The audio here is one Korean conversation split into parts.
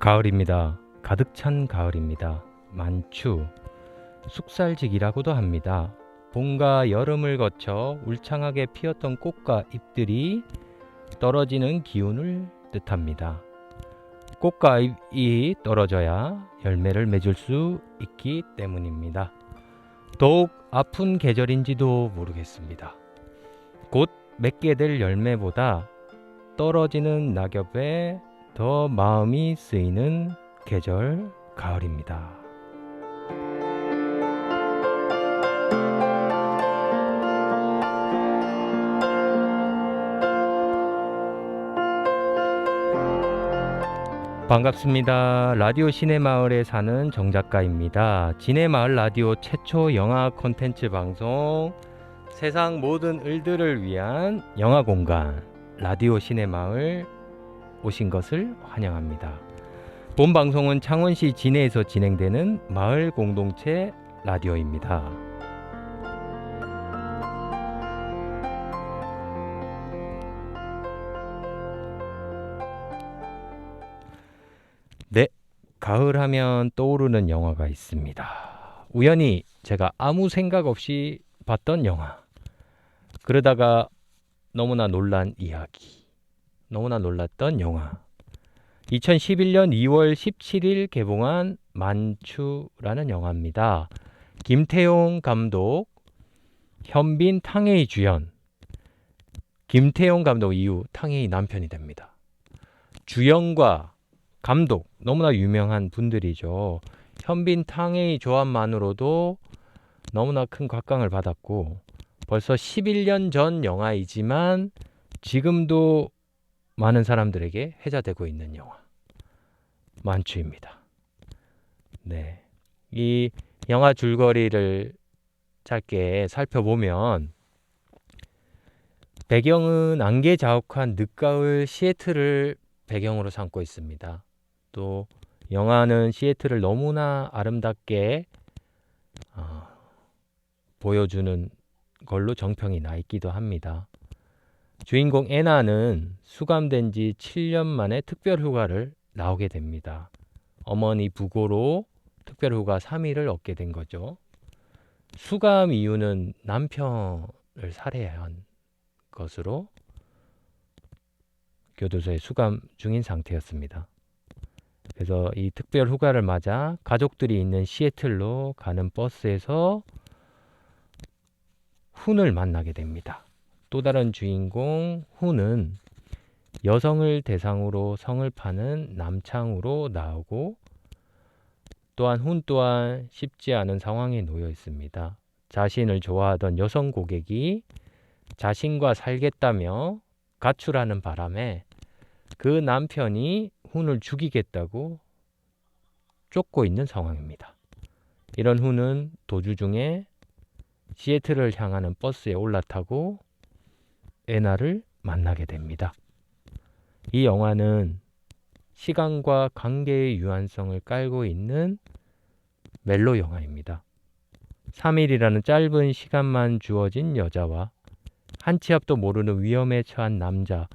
가을입니다. 가득 찬 가을입니다. 만추, 숙살직이라고도 합니다. 봄과 여름을 거쳐 울창하게 피었던 꽃과 잎들이 떨어지는 기운을 뜻합니다. 꽃과 잎이 떨어져야 열매를 맺을 수 있기 때문입니다. 더욱 아픈 계절인지도 모르겠습니다. 곧 맺게 될 열매보다 떨어지는 낙엽에 더 마음이 쓰이는 계절 가을입니다. 반갑습니다. 라디오 시내마을에 사는 정작가입니다. 지내마을 라디오 최초 영화 콘텐츠 방송 세상 모든 을들을 위한 영화 공간 라디오 시내마을 오신 것을 환영합니다. 본 방송은 창원시 진해에서 진행되는 마을 공동체 라디오입니다. 네, 가을 하면 떠오르는 영화가 있습니다. 우연히 제가 아무 생각 없이 봤던 영화. 그러다가 너무나 놀란 이야기. 너무나 놀랐던 영화. 2011년 2월 17일 개봉한 만추라는 영화입니다. 김태용 감독, 현빈, 탕웨이 주연. 김태용 감독 이후 탕웨이 남편이 됩니다. 주연과 감독 너무나 유명한 분들이죠. 현빈 탕웨이 조합만으로도 너무나 큰 곽강을 받았고 벌써 11년 전 영화이지만 지금도 많은 사람들에게 회자되고 있는 영화 만추입니다. 네. 이 영화 줄거리를 짧게 살펴보면 배경은 안개 자욱한 늦가을 시애틀을 배경으로 삼고 있습니다. 또 영화는 시애틀을 너무나 아름답게 어, 보여주는 걸로 정평이 나 있기도 합니다. 주인공 애나는 수감된 지 7년 만에 특별 휴가를 나오게 됩니다. 어머니 부고로 특별 휴가 3일을 얻게 된 거죠. 수감 이유는 남편을 살해한 것으로 교도소에 수감 중인 상태였습니다. 그래서 이 특별 휴가를 맞아 가족들이 있는 시애틀로 가는 버스에서 훈을 만나게 됩니다. 또 다른 주인공 훈은 여성을 대상으로 성을 파는 남창으로 나오고 또한 훈 또한 쉽지 않은 상황에 놓여 있습니다. 자신을 좋아하던 여성 고객이 자신과 살겠다며 가출하는 바람에 그 남편이 훈을 죽이겠다고 쫓고 있는 상황입니다. 이런 훈은 도주 중에 시애틀을 향하는 버스에 올라타고 애나를 만나게 됩니다. 이 영화는 시간과 관계의 유한성을 깔고 있는 멜로 영화입니다. 3일이라는 짧은 시간만 주어진 여자와 한 치 앞도 모르는 위험에 처한 남자,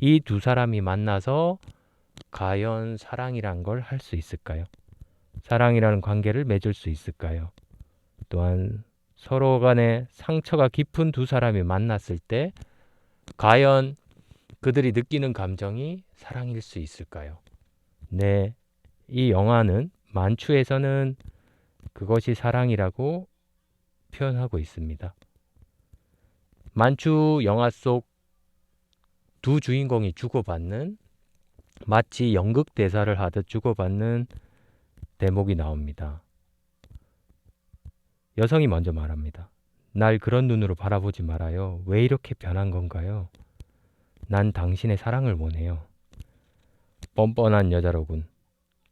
이 두 사람이 만나서 과연 사랑이란 걸 할 수 있을까요? 사랑이라는 관계를 맺을 수 있을까요? 또한 서로 간에 상처가 깊은 두 사람이 만났을 때 과연 그들이 느끼는 감정이 사랑일 수 있을까요? 네, 이 영화는 만추에서는 그것이 사랑이라고 표현하고 있습니다. 만추 영화 속 두 주인공이 주고받는 마치 연극 대사를 하듯 주고받는 대목이 나옵니다. 여성이 먼저 말합니다. 날 그런 눈으로 바라보지 말아요. 왜 이렇게 변한 건가요? 난 당신의 사랑을 원해요. 뻔뻔한 여자로군.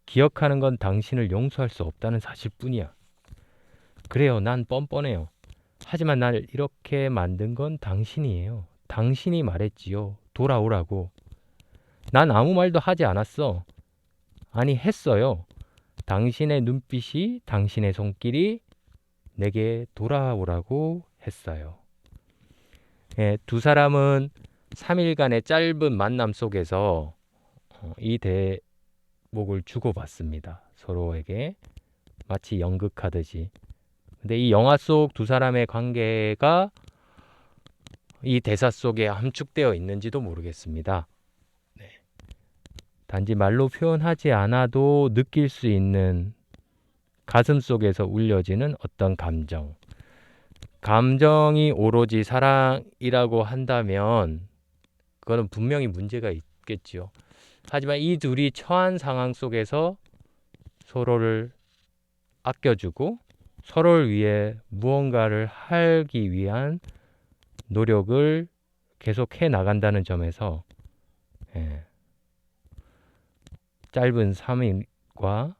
기억하는 건 당신을 용서할 수 없다는 사실뿐이야. 그래요. 난 뻔뻔해요. 하지만 날 이렇게 만든 건 당신이에요. 당신이 말했지요. 돌아오라고. 난 아무 말도 하지 않았어. 아니, 했어요. 당신의 눈빛이, 당신의 손길이 내게 돌아오라고 했어요. 예, 두 사람은 3일간의 짧은 만남 속에서 어, 이 대, 목을 주고받습니다. 서로에게 마치 연극하듯이. 근데 이 영화 속 두 사람의 관계가 이 대사 속에 함축되어 있는지도 모르겠습니다. 네. 단지 말로 표현하지 않아도 느낄 수 있는 가슴 속에서 울려지는 어떤 감정. 감정이 오로지 사랑이라고 한다면 그거는 분명히 문제가 있겠지요. 하지만 이 둘이 처한 상황 속에서 서로를 아껴주고 서로를 위해 무언가를 하기 위한 노력을 계속해 나간다는 점에서 예, 짧은 3일과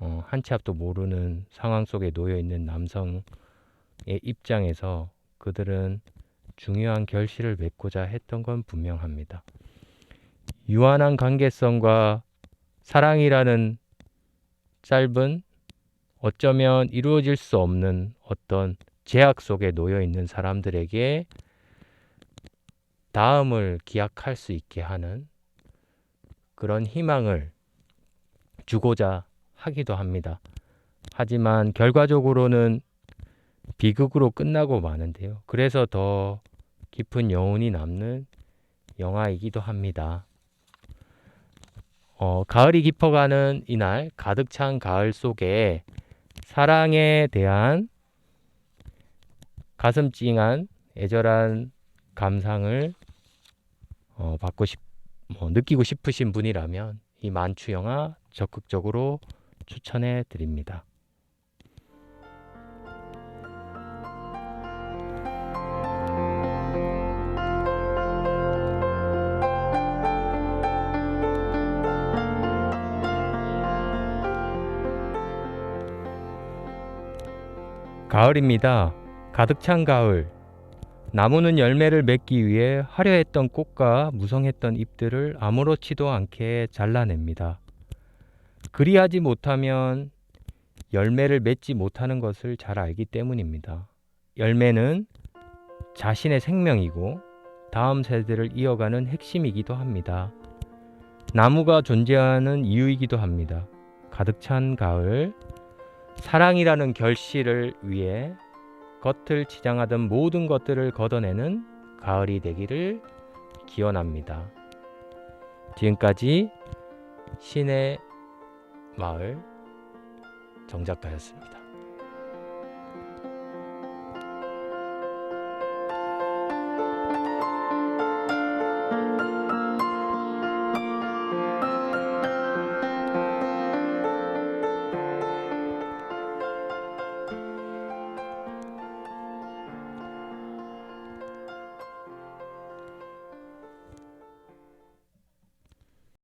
어, 한치 앞도 모르는 상황 속에 놓여 있는 남성의 입장에서 그들은 중요한 결실을 맺고자 했던 건 분명합니다. 유한한 관계성과 사랑이라는 짧은 어쩌면 이루어질 수 없는 어떤 제약 속에 놓여 있는 사람들에게 다음을 기약할 수 있게 하는 그런 희망을 주고자 하기도 합니다. 하지만 결과적으로는 비극으로 끝나고 마는데요. 그래서 더 깊은 여운이 남는 영화이기도 합니다. 어, 가을이 깊어가는 이날 가득 찬 가을 속에 사랑에 대한 가슴 찡한 애절한 감상을 어, 받고 싶, 뭐, 느끼고 싶으신 분이라면 이 만추 영화 적극적으로 추천해 드립니다. 가을입니다. 가득 찬 가을. 나무는 열매를 맺기 위해 화려했던 꽃과 무성했던 잎들을 아무렇지도 않게 잘라냅니다. 그리하지 못하면 열매를 맺지 못하는 것을 잘 알기 때문입니다. 열매는 자신의 생명이고 다음 세대를 이어가는 핵심이기도 합니다. 나무가 존재하는 이유이기도 합니다. 가득 찬 가을, 사랑이라는 결실을 위해 겉을 치장하던 모든 것들을 걷어내는 가을이 되기를 기원합니다. 지금까지 신의 마을 정작가였습니다.